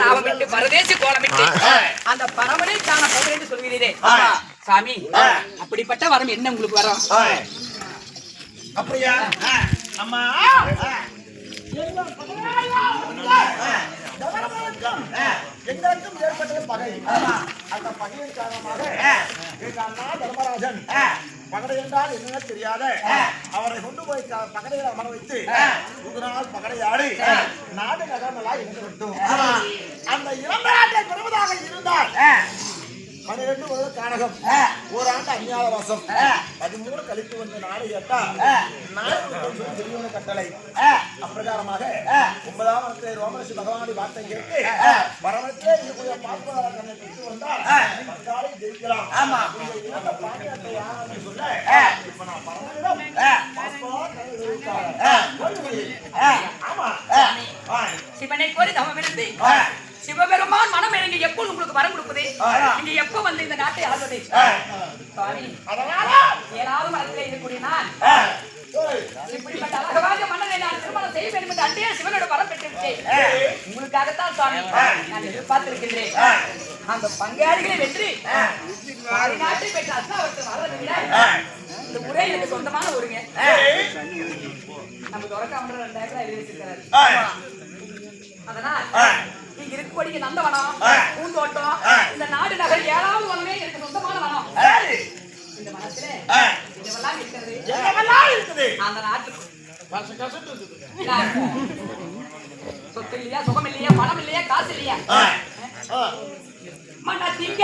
ராவம் விட்டு பரதேசி கோலமிட்டு. அந்த பரமனை காண போகிறேன் என்று சொல்கிறீரே ஆமா. சாமி. அப்படிப்பட்ட வரம் என்ன உங்களுக்கு வரும்? அப்படியா? அம்மா. எங்களுக்கும் ஏற்பட்டது பகை. அந்த பகையின் காரணமாக எங்கள் அண்ணா தர்மராஜன் பகடை என்றால் என்னன்னு தெரியாத அவரை கொண்டு போய் பகடையில் அமர வைத்து ஒரு நாள் பகடையாடி நாடு நகரமெல்லாம் இருந்து விட்டோம் அந்த இளம் நாட்டை பெறுவதாக இருந்தால் பன்னிரண்டு வருட கானகம் ஓராண்டு அஞ்ஞாத வாசம். பதிமூணு கழித்து வந்த நாடு கேட்டா நாடு கட்டளை. அப்பிரகாரமாக ஒன்பதாம் வகுப்பு ரோமரசி பகவானுடைய வார்த்தை கேட்டு வரவற்றே இருக்கக்கூடிய பார்ப்பதாரனை பெற்று வந்தால் பங்காளி ஜெயிக்கலாம். ஆமா. இந்த இழந்த பாண்டியத்தை யாருன்னு சொல்ல இப்ப நான் பரமனிடம் இருந்து சிவபெருமான் மனம் இறங்கி எப்போ உங்களுக்கு வரம் கொடுப்பது? நீங்க எப்போ வந்து இந்த நாட்டை ஆள்வது? சுவாமி அதனால. ஏழாவது மரத்தில் இருக்கக்கூடிய நான் இப்படிப்பட்ட அழகாக மன்னரை நான் திருமணம் செய்ய வேண்டும் என்று அன்றைய சிவனோட வரம் பெற்றிருக்கேன் உங்களுக்காகத்தான் சுவாமி நான் எதிர்பார்த்திருக்கின்றேன் அந்த பங்காளிகளை வெற்றி நாட்டை பெற்ற அஸ்தாவரத்தில் வர்றதை விட இந்த உரை எனக்கு சொந்தமான ஊருங்க. நம்ம துறக்காமன்ற ரெண்டாயிரம் எழுதி வச்சிருக்காரு அதனால் இங்க இருக்கக்கூடிய நந்தவனம் பூந்தோட்டம் இந்த நாடு நகர் ஏழாவது வனமே எனக்கு சொந்தமான வனம். இந்த வனத்திலே இதெல்லாம் இருக்கிறது? என்னவெல்லாம் இருக்குது? அந்த நாட்டுக்கு. சொத்து இல்லையா சுகம் இல்லையா பணம் இல்லையா காசு இல்லையா மன திங்க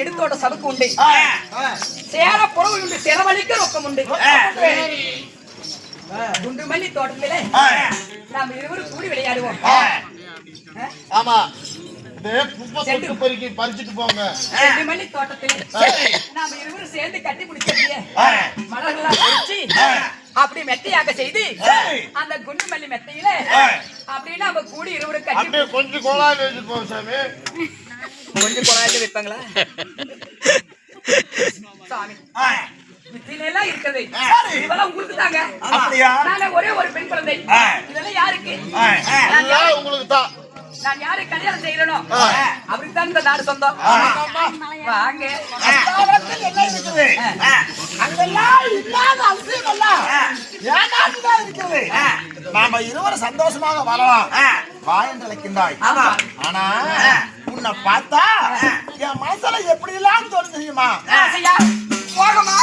எடுத்தோட சவுக்கு உண்டு சேர புறவு உண்டு செலவழிக்க ரொக்கம் உண்டு குண்டு மல்லி தோட்டத்திலே நாம் இருவரும் கூடி விளையாடுவோம். ஆமா. பறிச்சுட்டு போங்க. மல்லி தோட்டத்திலே. நாம் இருவரும் சேர்ந்து கட்டி பிடிச்சிருக்கிய பறிச்சு அப்படி மெத்தையாக செய்து அந்த குண்டு மல்லி மெத்தையில அப்படின்னு நம்ம கூடி இருவரும் கட்டி அப்படியே கொஞ்சம் கோலாயில் வச்சுட்டு போங்க சாமி. கொஞ்சம் குழாயில வைப்பாங்களா? சாமி வித்தியிலாம் இருக்குது. இதெல்லாம் உங்களுக்கு தாங்க? நானே ஒரே ஒரு பெண் குழந்தை. இதெல்லாம் யாருக்கு? இதெல்லாம் உங்களுக்கு தான் நான் யாரை கல்யாணம் செய்யறனோ? ஆ. அவருக்கு தான் இந்த நாடு சொந்தம். வாங்க. அஸ்தாபனத்தில் என்ன இருக்குது? அங்கெல்லாம் இல்லாத அவசியம் அல்ல என் நாட்டுதான் இருக்குது நாம இருவரும் சந்தோஷமாக வாழலாம். வா என்று அழைக்கின்றாய் ஆமா. ஆனா உன்னை பார்த்தா என் மனசுல எப்படி எல்லாம் தோணும் தெரியுமா போகமா.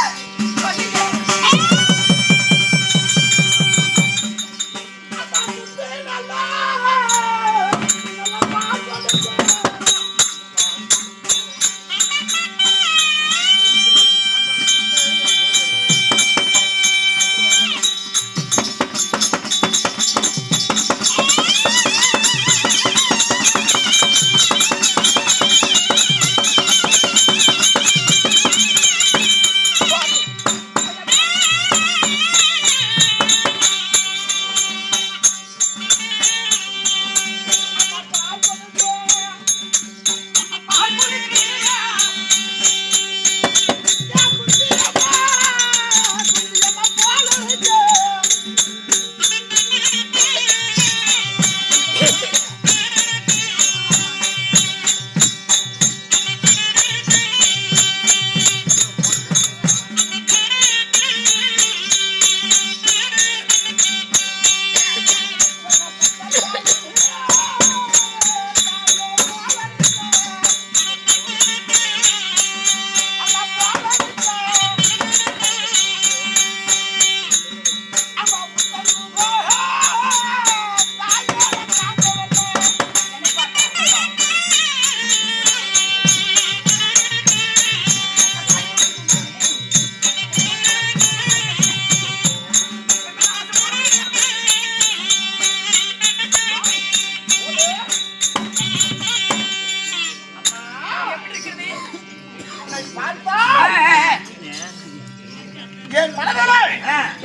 என் மனதிலே.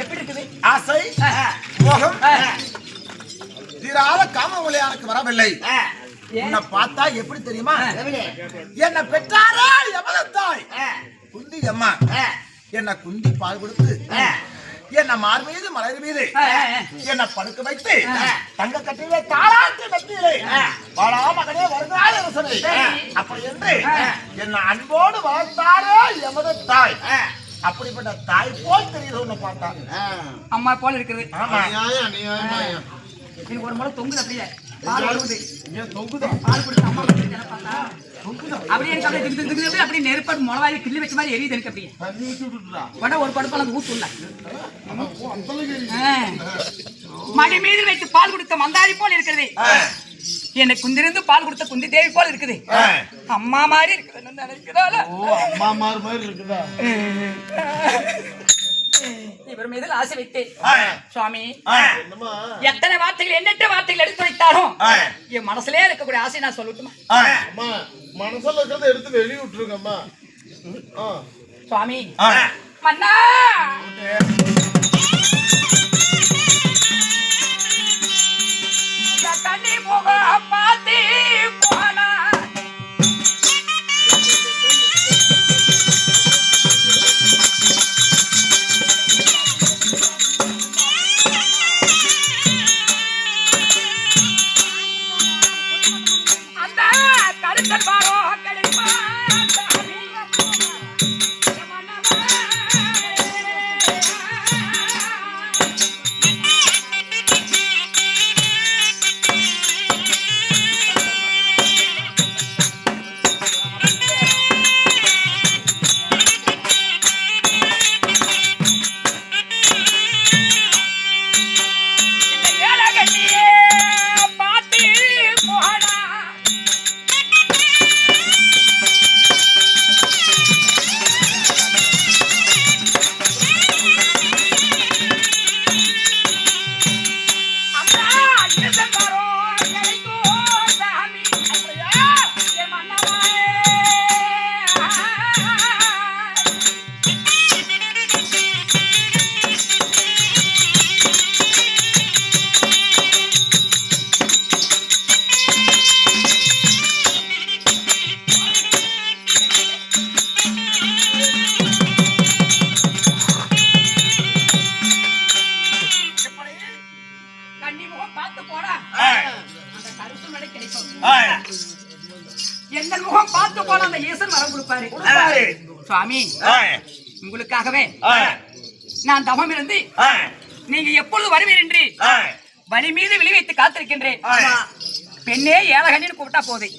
எப்படி இருக்குது? ஆசை? மோகம். தீராத காம எனக்கு வரவில்லை? உன்னை பார்த்தா எப்படி தெரியுமா? என்னை பெற்றாரே எமது தாய்? குந்தி அம்மா என்னை குந்தி பால் கொடுத்து என்ன மார் மீது மலர் மீது. என்ன படுக்க வைத்து தங்க கட்டிலே தாளாட்டு மெத்தியிலே வாழா மகனே வருகிறாய் அரசனை அப்படி என்று என்ன அன்போடு வளர்த்தாரே எமது தாய். அப்படிப்பட்ட தாய் போல் தெரியுது உன்னை பார்த்தா. அம்மா போல இருக்குது. எனக்கு ஒரு முறை தொங்குது அப்படியே. அப்படியே எனக்கு அப்படியே திக்கு திக்கு திக்கு அப்படியே நெருப்பாடு முளவாய் கிள்ளி வச்ச மாதிரி எரியுது எனக்கு அப்படியே. ஒரு படுப்பால் அந்த ஊத்து. மடி மீது வைத்து பால் கொடுத்த மந்தாரி போல் இருக்கிறது. எனக்கு குந்திருந்து பால் கொடுத்த குந்தி தேவி போல் இருக்குது. அம்மா மாதிரி இருக்குது நினைக்கிறாள் அம்மா மாதிரி இருக்குதா? இவர் மீது ஆசை வைத்தேன். சுவாமி? எத்தனை வார்த்தைகள் எண்ணற்ற வார்த்தைகள் எடுத்து வைத்தாலும் என் மனசுலயே இருக்கக்கூடிய ஆசை நான் சொல்லட்டுமா? அம்மா, மனசுல இருக்கிறத எடுத்து வெளிய விட்டுருங்கம்மா. சுவாமி மன்னா! சுவாமி ஆ, உங்களுக்காகவே. நான் தவம் இருந்து நீங்க எப்பொழுது வருவீர் என்று வழி மீது விழி வைத்து காத்திருக்கின்றேன். பெண்ணே ஏழகண்ணின்னு கூப்பிட்டா போது.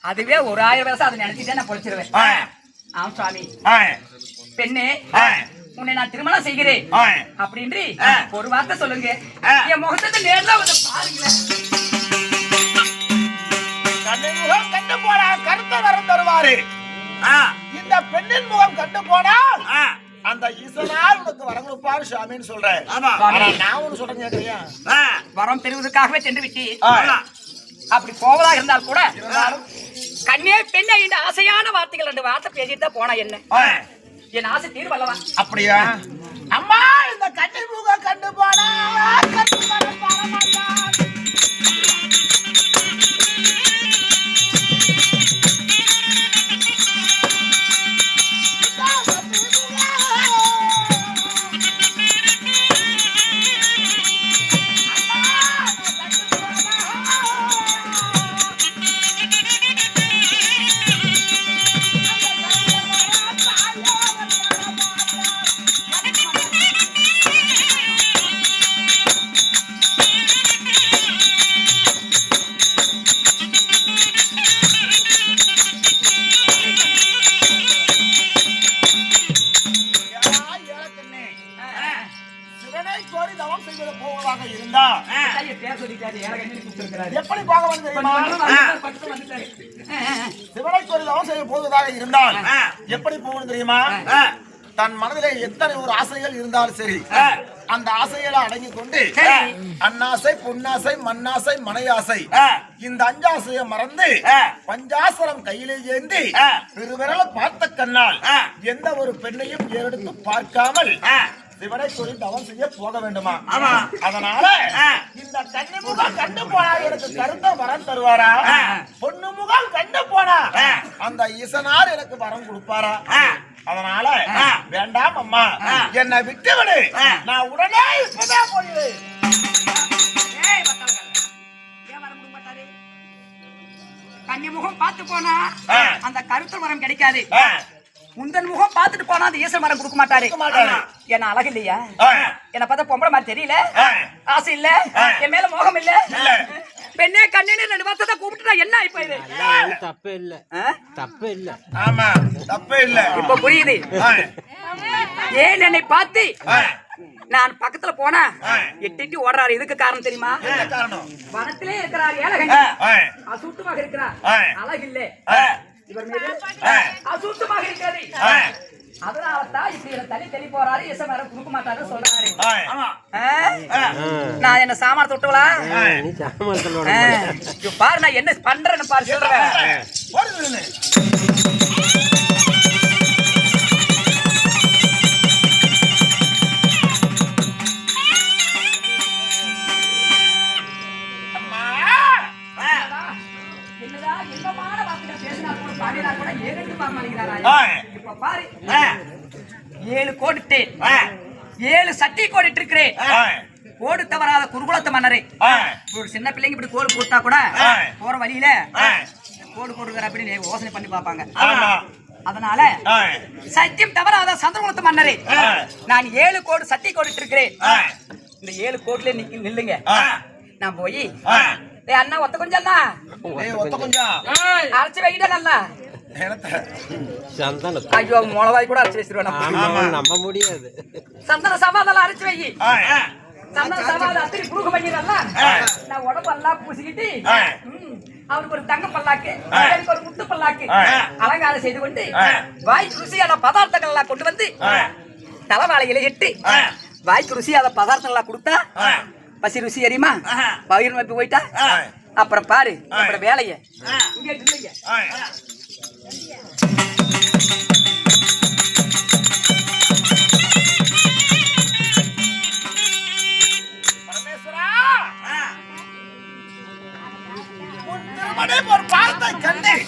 அதுவே ஒரு ஆயிரம் வருஷம் அதை நினைச்சிட்டே நான் பொழிச்சிருவேன். ஆம் சுவாமி பெண்ணே. உன்னை நான் திருமணம் செய்கிறேன். ஆ. ஒரு வார்த்தை சொல்லுங்க. என் முகத்தை நேர்ல வந்து பாருங்களேன். கண்ணின் முகம் போனால் கருத்த வரம் தருவாரு. ஆ, இந்த பெண்ணின் முகம் கண்டு போனால் ஆ, அந்த ஈசனால் உனக்கு வரம் கொடுப்பாரு சாமின்னு சொல்றேன். நான் ஒண்ணு சொல்றேன் வரம் பெறுவதற்காகவே சென்று விட்டு. அப்படி போவதா இருந்தால் கூட கண்ணே பெண்ணே என்ற ஆசையான வார்த்தைகள் ரெண்டு வார்த்தை பேசிட்டு தான் போனா என்ன? என் ஆசை தீர்வல்லவா? அப்படியா? அம்மா இந்த கண்ணின் முகம் கண்டு போனா கண்டு எப்படி போக வந்து. சிவனை போவதாக இருந்தால். எப்படி போகணும் தெரியுமா தன் மனதிலே எத்தனை ஒரு ஆசைகள் இருந்தாலும் சரி. அந்த ஆசைகளை அடங்கி கொண்டு. அன்னாசை பொன்னாசை மண்ணாசை மனையாசை. இந்த அஞ்சாசையை மறந்து. பஞ்சாசரம் கையிலே ஏந்தி. பெருவிரல பார்த்த கண்ணால். எந்த ஒரு பெண்ணையும் ஏறெடுத்து பார்க்காமல். சிவனை சொல்லி தவம் செய்ய போக வேண்டுமா ஆமா. அதனால. இந்த கண்ணு முகம் கண்டு போனா எனக்கு கருத்த வரம் தருவாரா. பொண்ணு முகம் கண்டு போனா. அந்த ஈசனார் எனக்கு வரம் கொடுப்பாரா. அதனால. வேண்டாம் அம்மா. என்னை விட்டு விடு. நான் உடனே இப்பவே போயிடு ஏய், பத்தாளக்காரன். ஏன் வர முடிய மாட்டாரு? கன்னி முகம் பார்த்து போனா. அந்த கருத்து மரம் கிடைக்காது. முந்தன் முகம் பார்த்துட்டு போனா அந்த ஈசன் மரம் கொடுக்க மாட்டாரு. என்ன அழகு இல்லையா. என்ன பார்த்தா பொம்பளை மாதிரி தெரியல. ஆசை இல்ல. என் மேல மோகம் இல்ல இல்ல. பெண்ணே கண்ணே ரெண்டு வார்த்தை கூப்பிட்டுட்டா என்ன ஆயிப்போயிரு தப்பே இல்ல ஆ? தப்பே இல்ல ஆமா தப்பே இல்ல இப்ப புரியுது. ஏன் என்னை பார்த்து. நான் பக்கத்துல போனா. எட்டிட்டு ஓடுறாரு இதுக்கு காரணம் தெரியுமா என்ன காரணம் வனத்திலே இருக்கிறார் ஏழகண்டி ஆ. அசுத்தமாக இருக்கிறார். அழகு இல்ல ஆ. இவர் மீது ஆ. அசுத்தமாக. அதனால தான் இப்படி தள்ளி தள்ளி போறாரு. இசை வேற கொடுக்க சொல்றாரு? ஆ. நான் என்ன சாமான தொட்டுவலா? பாரு நான் என்ன பண்றேன்னு பாரு சொல்றேன். கூட இப்ப பாரு. ஏழு கோடிட்டேன். ஏழு சட்டி கோடிட்டு இருக்கிறேன். கோடு தவறாத குருகுலத்து மன்னரே. ஒரு சின்ன பிள்ளைங்க இப்படி கோடு போட்டா கூட. போற வழியில. கோடு போடுகிற அப்படின்னு யோசனை பண்ணி பார்ப்பாங்க. அதனால. சத்தியம் தவறாத சந்திரகுலத்து மன்னரே. நான் ஏழு கோடு சட்டி கோடிட்டு இருக்கிறேன். இந்த ஏழு கோட்ல நிக்க நில்லுங்க. நான் போய் அண்ணா ஒத்த கொஞ்சம் அண்ணா ஒத்த கொஞ்சம். அரைச்சு வைக்கிட்டா நல்லா? சந்தன ஐயோ மிளகாய் கூட அரைச்சு வச்சிருவேன் நம்ப முடியாது சந்தன சமாதெல்லாம் அரைச்சு வை. சந்தன சமாதம் அத்தனை புழுக பண்ணிடல ஆ. நான் உடம்பெல்லாம் பூசிக்கிட்டு அவருக்கு ஒரு தங்க பல்லாக்கு. எனக்கு ஒரு முத்து பல்லாக்கு. அலங்காரம் செய்து கொண்டு. வாய்க்கு ருசியான பதார்த்தங்கள் எல்லாம் கொண்டு வந்து ஆ. தலைவாழையில இட்டு. வாய்க்கு ருசியான பதார்த்தங்கள் எல்லாம் கொடுத்தா. பசி ருசி அறியுமா. பயிர் நம்பி போயிட்டா. அப்புறம் பாரு. அப்புறம் வேலைய. இங்க இல்லைங்க பரமேஸ்வரா! ஒரு வார்த்தை கண்டேன்